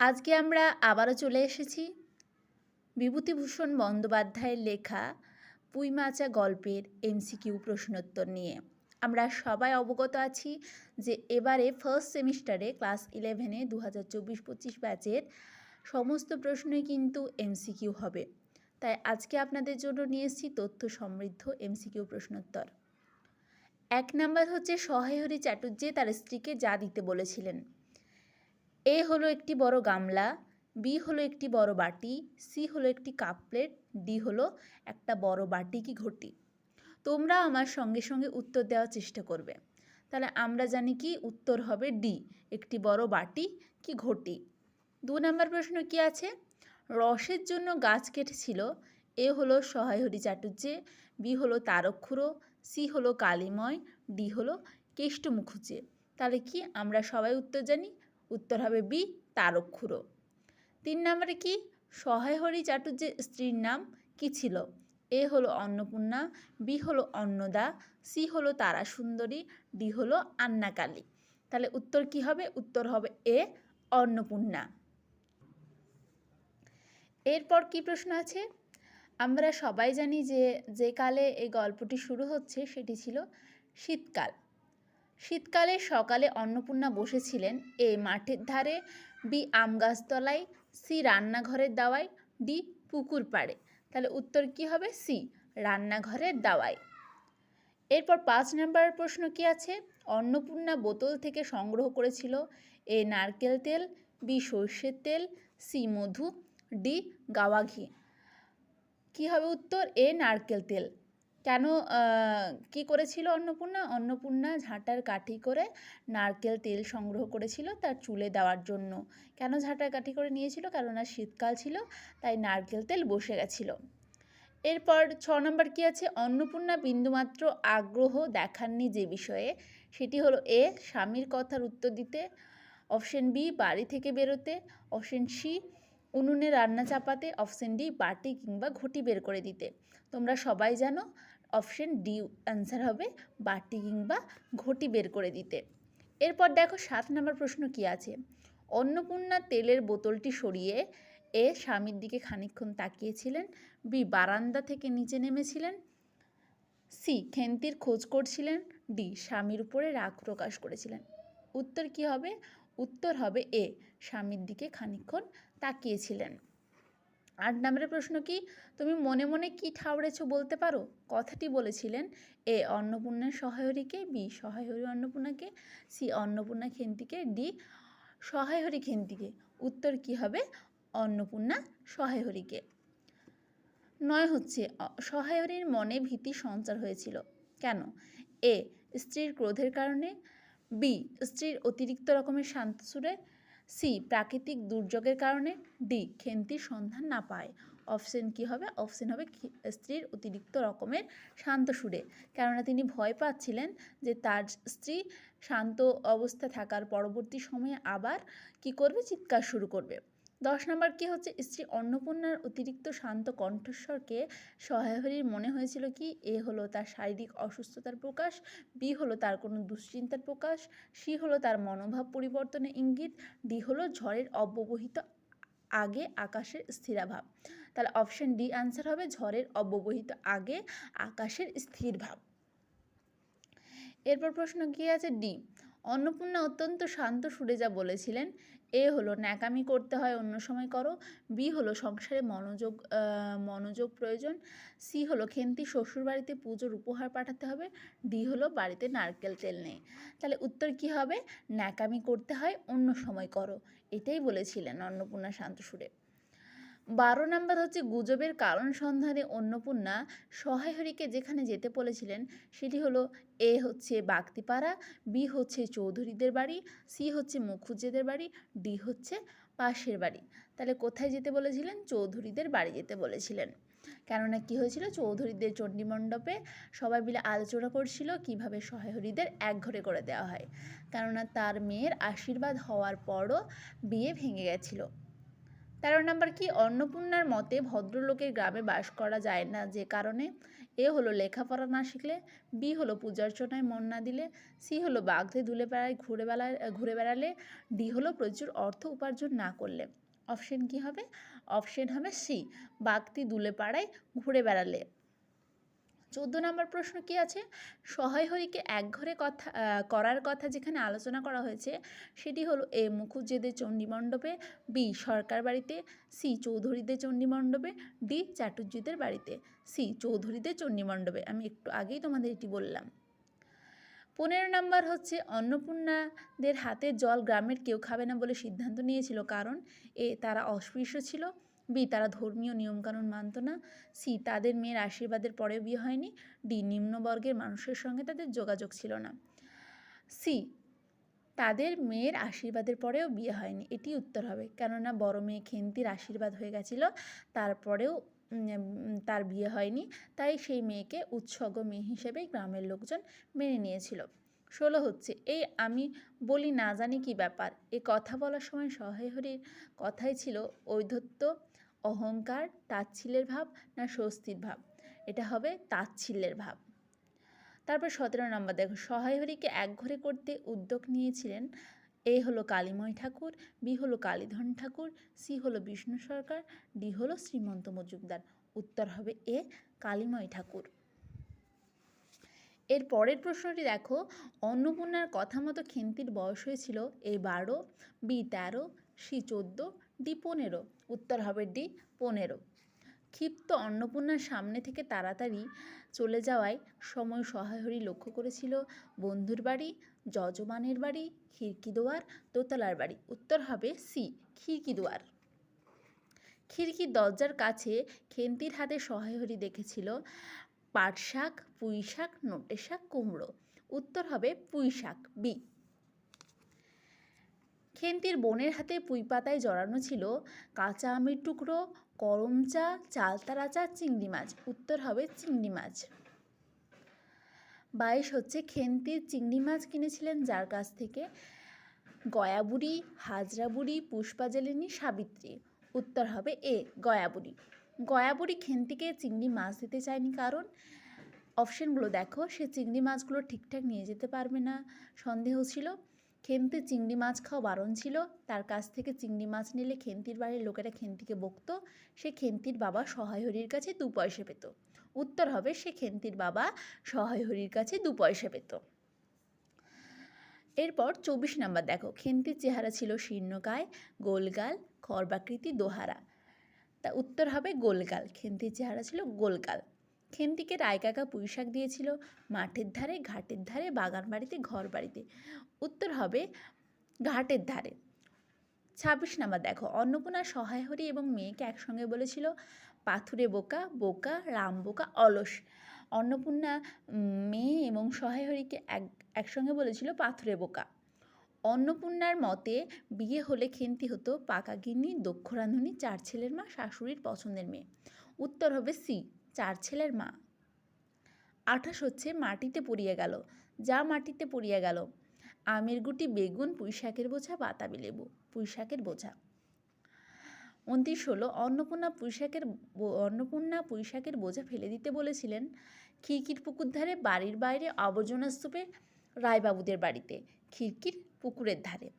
আজকে আমরা আবারও চলে এসেছি বিভূতিভূষণ বন্দ্যোপাধ্যায়ের লেখা পুইমাচা গল্পের এমসিকিউ প্রশ্নোত্তর নিয়ে। আমরা সবাই অবগত আছি যে এবারে ফার্স্ট সেমিস্টারে ক্লাস ইলেভেনে দু হাজার চব্বিশ পঁচিশ ব্যাচের সমস্ত প্রশ্নই কিন্তু এমসিকিউ হবে। তাই আজকে আপনাদের জন্য নিয়ে এসেছি তথ্য সমৃদ্ধ এমসিকিউ প্রশ্নোত্তর। এক নাম্বার হচ্ছে সহায়হরি চাটুর্যে তার স্ত্রীকে যা দিতে বলেছিলেন। এ হলো একটি বড় গামলা, বি হলো একটি বড় বাটি, সি হলো একটি কাপ প্লেট, ডি হলো একটা বড় বাটি কি ঘটি। তোমরা আমার সঙ্গে সঙ্গে উত্তর দেওয়ার চেষ্টা করবে। তাহলে আমরা জানি কি উত্তর হবে ডি, একটি বড় বাটি কি ঘটি। দু নম্বর প্রশ্ন কি আছে? রসের জন্য গাছ কেটেছিল, এ হলো সহায়হরি চাটুর্যে বি হলো তারক্ষুরো সি হলো কালিময়, ডি হলো কেষ্ট মুখুজ্জে তাহলে কি আমরা সবাই উত্তর জানি? উত্তর হবে বি তারক্ষুরো তিন নম্বরে কি? সহায়হরি চাটুর্যের স্ত্রীর নাম কি ছিল? এ হলো অন্নপূর্ণা, বি হলো অন্নদা, সি হলো তারা সুন্দরী ডি হলো আন্নাকালী। তাহলে উত্তর কি হবে? উত্তর হবে এ, অন্নপূর্ণা। এরপর কি প্রশ্ন আছে? আমরা সবাই জানি যে যে কালে এই গল্পটি শুরু হচ্ছে সেটি ছিল শীতকাল। শীতকালে সকালে অন্নপূর্ণা বসেছিলেন এ মাঠের ধারে, বি আম গাছতলায়, সি রান্নাঘরের দাওয়ায়, ডি পুকুর পাড়ে। তাহলে উত্তর কি হবে? সি রান্নাঘরের দাওয়ায়। এরপর পাঁচ নম্বর প্রশ্ন কি আছে? অন্নপূর্ণা বোতল থেকে সংগ্রহ করেছিল এ নারকেল তেল, বি সর্ষের তেল, সি মধু, ডি গাওয়া ঘি। কী হবে উত্তর? এ নারকেল তেল। কেন কি করেছিল অন্নপূর্ণা? অন্নপূর্ণা ঝাঁটার কাঠি করে নারকেল তেল সংগ্রহ করেছিল তার চুলে দেওয়ার জন্য। কেন ঝাঁটার কাঠি করে নিয়েছিল? কেননা শীতকাল ছিল, তাই নারকেল তেল বসে গেছিল। এরপর ছ নম্বর কী আছে? অন্নপূর্ণা বিন্দুমাত্র আগ্রহ দেখাননি যে বিষয়ে। সেটি হলো এ, স্বামীর কথার উত্তর দিতে, অপশন বি, বাড়ি থেকে বেরোতে, অপশন সি উনুনে রান্না চাপাতে অপশন ডি বাটি কিংবা ঘটি বের করে দিতে। তোমরা সবাই জানো অপশন ডি অ্যান্সার হবে বাটি কিংবা ঘটি বের করে দিতে। এরপর দেখো সাত নম্বর প্রশ্ন কি আছে? অন্নপূর্ণা তেলের বোতলটি সরিয়ে এ স্বামীর দিকে খানিক্ষণ তাকিয়েছিলেন, বি বারান্দা থেকে নিচে নেমেছিলেন, সি খেন্তির খোঁজ করছিলেন, ডি স্বামীর উপরে রাগ প্রকাশ করেছিলেন। উত্তর কি হবে? উত্তর হবে এ, স্বামীর দিকে খানিক্ষণ তাকিয়েছিলেন। আট নম্বরের প্রশ্ন কি, তুমি মনে মনে কি ঠাউরেছো বলতে পারো? কথাটি বলেছিলেন, এ অন্নপূর্ণা সহায়রীকে বি সহায়হরি অন্নপূর্ণাকে, সি অন্নপূর্ণা খেন্তিকে, ডি সহায়হরি খেন্তিকে। উত্তর কি হবে? অন্নপূর্ণা সহায়হরিকে। নয় হচ্ছে সহায়হরির মনে ভীতি সঞ্চার হয়েছিল। কেন? এ স্ত্রীর ক্রোধের কারণে, বি স্ত্রীর অতিরিক্ত রকমের শান্ত সুরে সি, প্রাকৃতিক দুর্যোগের কারণে। ডি খেন্তির সন্ধান না পায়। অপশন কি হবে? অপশন হবে স্ত্রীর অতিরিক্ত রকমের শান্ত সুরে। কেননা তিনি ভয় পাচ্ছিলেন যে তার স্ত্রী শান্ত অবস্থা থাকার পরবর্তী সময়ে আবার কি করবে? চিৎকার শুরু করবে। দশ নম্বর কি হচ্ছে? স্ত্রী অন্নপূর্ণার অতিরিক্ত শান্ত কণ্ঠস্বরকে সহায়হরির মনে হয়েছিল কি? এ হলো তার শারীরিক অসুস্থতার প্রকাশ, বি হলো তার কোনো দুশ্চিন্তার প্রকাশ, সি হলো তার মনোভাব পরিবর্তনের ইঙ্গিত, ডি হলো ঝড়ের অব্যবহিত আগে আকাশের স্থিরাভাব। তাহলে অপশন ডি আনসার হবে ঝড়ের অব্যবহিত আগে আকাশের স্থির ভাব এরপর প্রশ্ন কি আছে? ডি, অন্নপূর্ণা অত্যন্ত শান্ত সুরে যা বলেছিলেন এ হলো ন্যাকামি করতে হয় অন্য সময় করো, বি হলো সংসারে মনোযোগ মনোযোগ প্রয়োজন, সি হলো খেন্তি শ্বশুর বাড়িতে পুজোর উপহার পাঠাতে হবে, ডি হলো বাড়িতে নারকেল তেল নেই। তাহলে উত্তর কি হবে? ন্যাকামি করতে হয় অন্য সময় করো। এটাই বলেছিলেন অন্নপূর্ণা শান্ত সুরে বারো নাম্বার হচ্ছে গুজবের কারণ সন্ধানে অন্নপূর্ণা সহায়হরিকে যেখানে যেতে বলেছিলেন, সেটি হলো এ হচ্ছে বাগতিপাড়া, বি হচ্ছে চৌধুরীদের বাড়ি, সি হচ্ছে মুখুজ্জেদের বাড়ি, ডি হচ্ছে পাশের বাড়ি। তাহলে কোথায় যেতে বলেছিলেন? চৌধুরীদের বাড়ি যেতে বলেছিলেন। কেননা কি হয়েছিল? চৌধুরীদের চণ্ডীমণ্ডপে সবাই মিলে আলোচনা করছিল কীভাবে সহায়হরিদের এক ঘরে করে দেওয়া হয়। কেননা তার মেয়ের আশীর্বাদ হওয়ার পরও বিয়ে ভেঙে গেছিল। তেরো নম্বর কি? অন্নপূর্ণার মতে ভদ্রলোকের গ্রামে বাস করা যায় না যে কারণে এ হলো লেখাপড়া না শিখলে, বি হলো পূজার্চনায় মন না দিলে, সি হলো বাঘতে ধুলে বেড়ায় ঘুরে বেড়ায় ঘুরে বেড়ালে, ডি হলো প্রচুর অর্থ উপার্জন না করলে। অপশন কি হবে? অপশন হবে সি বাঘতি দুলে পাড়ায় ঘুরে বেড়ালে। চোদ্দ নম্বর প্রশ্ন কি আছে? সহায় হরিকে একঘরে কথা করার কথা যেখানে আলোচনা করা হয়েছে, সেটি হলো এ. মুখুজ্জেদের চণ্ডীমণ্ডপে বি. সরকার বাড়িতে, সি. চৌধুরীদের চণ্ডীমণ্ডপে ডি. চাটুর্যদের বাড়িতে, সি. চৌধুরীদের চণ্ডীমণ্ডপে আমি একটু আগেই তোমাদের এটি বললাম। পনেরো নম্বর হচ্ছে, অন্নপূর্ণাদের হাতের জল গ্রামের কেউ খাবে না বলে সিদ্ধান্ত নিয়েছিল। কারণ, এ, তারা অস্পৃশ্য ছিল। বি, তারা ধর্মীয় নিয়মকানুন মানত না। সি, তাদের মেয়ের আশীর্বাদের পরেও বিয়ে হয়নি। ডি, নিম্নবর্গের মানুষের সঙ্গে তাদের যোগাযোগ ছিল না। সি, তাদের মেয়ের আশীর্বাদের পরেও বিয়ে হয়নি। এটি উত্তর হবে। কেননা বড় মেয়ে খেন্তির আশীর্বাদ হয়ে গেছিল, তারপরেও তার বিয়ে হয়নি। তাই সেই মেয়েকে উৎসর্গ মেয়ে হিসেবেই গ্রামের লোকজন মেনে নিয়েছিল। ষোলো হচ্ছে, এই আমি বলি না জানি কি ব্যাপার। এ কথা বলার সময় সহায় হরির কথাই ছিল ঔদ্ধত্য অহংকার, তাচ্ছিল্যের ভাব না স্বস্তির ভাব? এটা হবে তাচ্ছিল্যের ভাব। তারপর সতেরো নম্বর দেখো সহায় হরিকে একঘরে করতে উদ্যোগ নিয়েছিলেন। এ হলো কালীময় ঠাকুর, বি হলো কালীধন ঠাকুর, সি হলো বিষ্ণু সরকার, ডি হলো শ্রীমন্ত মজুমদার। উত্তর হবে এ কালীময় ঠাকুর। এর পরের প্রশ্নটি দেখো, অন্নপূর্ণার কথা মতো খেন্তির বয়স হয়েছিল এ বারো, বি তেরো সি চোদ্দ, ডি পনেরো, উত্তর হবে ডি পনেরো। ক্ষিপ্ত অন্নপূর্ণার সামনে থেকে তাড়াতাড়ি চলে যাওয়ায় সময় সহায়হরি লক্ষ্য করেছিল বন্ধুর বাড়ি, যজমানের বাড়ি খিড়কি দুয়ার দোতলার বাড়ি। উত্তর হবে সি খিড়কি দুয়ার খিড়কির দরজার কাছে খেন্তির হাতে সহায়হরি দেখেছিল পাট শাক পুঁই শাক নোটে শাক কুমড়ো। উত্তর হবে পুঁই শাক বি। খেন্তির বোনের হাতে পুঁই পাতায় জড়ানো ছিল কাঁচা আমের টুকরো করম চা, চালতারা চা চিংড়ি মাছ। উত্তর হবে চিংড়ি মাছ। বাইশ হচ্ছে খেন্তির চিংড়ি মাছ কিনেছিলেন যার কাছ থেকে গয়াবুড়ি হাজরা বুড়ি পুষ্পাজলিনী, সাবিত্রী। উত্তর হবে এ, গয়াবুড়ি। গয়াবুড়ি খেন্তিকে চিংড়ি মাছ দিতে চায়নি কারণ? অপশনগুলো দেখো। সে চিংড়ি মাছগুলো ঠিকঠাক নিয়ে যেতে পারবে না। সন্দেহ ছিল খেন্তি চিংড়ি মাছ খাওয়া বারণ ছিল। তার কাছ থেকে চিংড়ি মাছ নিলে খেন্তির বাড়ির লোকেরা খেন্তিকে বকতো। সে খেন্তির বাবা সহায় হরির কাছে দু পয়সা পেত। উত্তর হবে, সে খেন্তির বাবা সহায় হরির কাছে দু পয়সা পেত। এরপর চব্বিশ নাম্বার দেখো, খেন্তির চেহারা ছিল শীর্ণকায়, গোলগাল খর্বাকৃতি দোহারা। তা উত্তর হবে গোলগাল, খেন্তির চেহারা ছিল গোলগাল। খেন্তিকে রায়কাকা পুঁইশাক দিয়েছিল মাঠের ধারে, ঘাটের ধারে বাগান বাড়িতে ঘর বাড়িতে উত্তর হবে ঘাটের ধারে। ছাব্বিশ নাম্বার দেখো, অন্নপূর্ণা সহায় হরি এবং মেয়েকে একসঙ্গে বলেছিল, পাথুরে বোকা বোকা, রাম বোকা, অলস। অন্নপূর্ণা মেয়ে এবং সহায় হরিকে এক, একসঙ্গে বলেছিল, পাথুরে বোকা। অন্নপূর্ণার মতে, বিয়ে হলে খেন্তি হতো পাকা গিন্নি, দক্ষ রাঁধুনি, চার ছেলের মা, শাশুড়ির পছন্দের মেয়ে। উত্তর হবে সি। চার ছেলের মা। আঠাশ হচ্ছে মাটিতে পড়িয়ে গেল, যা মাটিতে পড়িয়ে গেল। আমের গুটি, বেগুন, পুঁইশাকের বোঝা, বাতাবি লেবু, পুঁইশাকের বোঝা। উনত্রিশ হলো অন্নপূর্ণা পুঁইশাকের অন্নপূর্ণা পুঁইশাকের বোঝা ফেলে দিতে বলেছিলেন, খিড়কির পুকুর ধারে, বাড়ির বাইরে, আবর্জনা স্তূপে, রায়বাবুদের বাড়িতে, খিড়কির পুকুরের ধারে।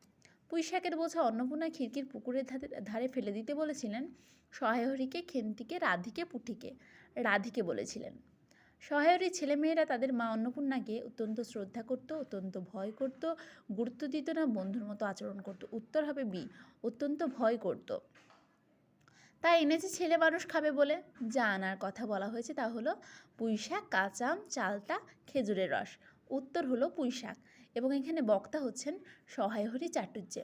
পুঁইশাকের বোঝা অন্নপূর্ণা খিড়কির পুকুরের ধারে ধারে ফেলে দিতে বলেছিলেন, সহায়হরিকে, খেন্তিকে, রাধিকে, পুঠিকে। রাধিকে বলেছিলেন। সহায়রী ছেলেমেয়েরা তাদের মা অন্নপূর্ণাকে অত্যন্ত শ্রদ্ধা করত, অত্যন্ত ভয় করত, গুরুত্ব দিত না, বন্ধুর মতো আচরণ করত। উত্তর হবে বি, অত্যন্ত ভয় করত। তাই এনেছে ছেলে মানুষ খাবে বলে। যা আনার কথা বলা হয়েছে তা হলো পুঁইশাক কাঁচাম, চালতা, খেজুরের রস। উত্তর হলো পুঁইশাক এবং এখানে বক্তা হচ্ছেন সহায়হরি চাটুর্যে।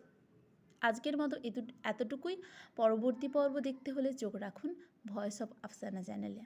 আজকের মতো এতু এতটুকুই। পরবর্তী পর্ব দেখতে হলে চোখ রাখুন। ভয়েস অফ আফসানা চ্যানেলে